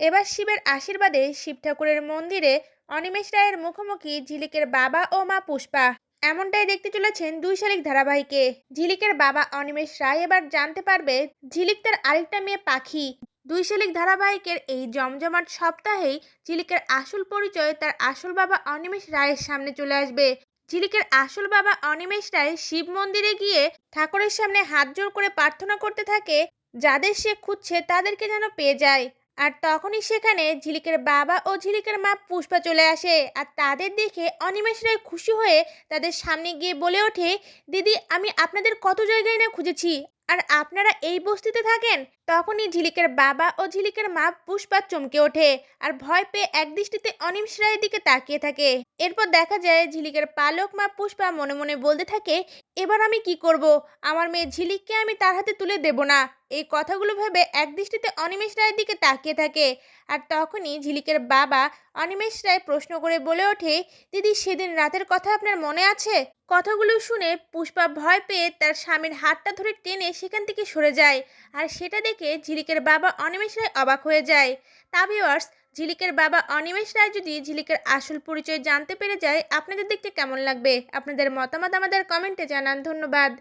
এবার শিবের আশীর্বাদে শিব ঠাকুরের মন্দিরে অনিমেষ রায়ের মুখোমুখি ঝিলিকের বাবা ও মা পুষ্পা। এমনটাই দেখতে চলেছেন দুই শালিক ধারাবাহিকে। ঝিলিকের বাবা অনিমেষ রায় এবার জানতে পারবে ঝিলিক তার আরেকটা মেয়ে পাখি। দুই শালিক ধারাবাহিকের এই জমজমাট সপ্তাহেই ঝিলিকের আসল পরিচয় তার আসল বাবা অনিমেষ রায়ের সামনে চলে আসবে। ঝিলিকের আসল বাবা অনিমেষ রায় শিব মন্দিরে গিয়ে ঠাকুরের সামনে হাত জোর করে প্রার্থনা করতে থাকে, যাদের সে খুঁজছে তাদেরকে যেন পেয়ে যায়। আর তখনই সেখানে ঝিলিকের বাবা ও ঝিলিকের মা পুষ্পা চলে আসে। আর তাদের দেখে অনিমেষ রায় খুশি হয়ে তাদের সামনে গিয়ে বলে ওঠে, দিদি, আমি আপনাদের কত জায়গায় না খুঁজেছি? আর আপনারা এই বস্তিতে থাকেন? তখনই ঝিলিকের বাবা ও ঝিলিকের মা পুষ্পা চমকে ওঠে আর ভয় পেয়ে একদৃষ্টিতে অনিমেষ রায়ের দিকে তাকিয়ে থাকে। এরপর দেখা যায় ঝিলিকের পালক মা পুষ্পা মনে মনে বলতে থাকে, এবার আমি কি করব? আমার মেয়ে ঝিলিককে আমি তার হাতে তুলে দেব না। এই কথাগুলো ভেবে একদৃষ্টিতে অনিমেষ রায়ের দিকে তাকিয়ে থাকে। আর তখনই ঝিলিকের বাবা অনিমেষ রায় প্রশ্ন করে বলে ওঠে, দিদি, সেদিন রাতের কথা আপনার মনে আছে? কথাগুলো শুনে পুষ্পা ভয় পেয়ে তার স্বামীর হাতটা ধরে টেনে সেখান থেকে সরে যায়। আর সেটা দেখে ঝিলিকের বাবা অনিমেষ রায় অবাক হয়ে যায়। তা ভিওয়ার্স ঝিলিকের বাবা অনিমেষ রায় যদি ঝিলিকের আসল পরিচয় জানতে পেরে যায়, আপনাদের দেখতে কেমন লাগবে? আপনাদের মতামত আমাদের কমেন্টে জানান। ধন্যবাদ।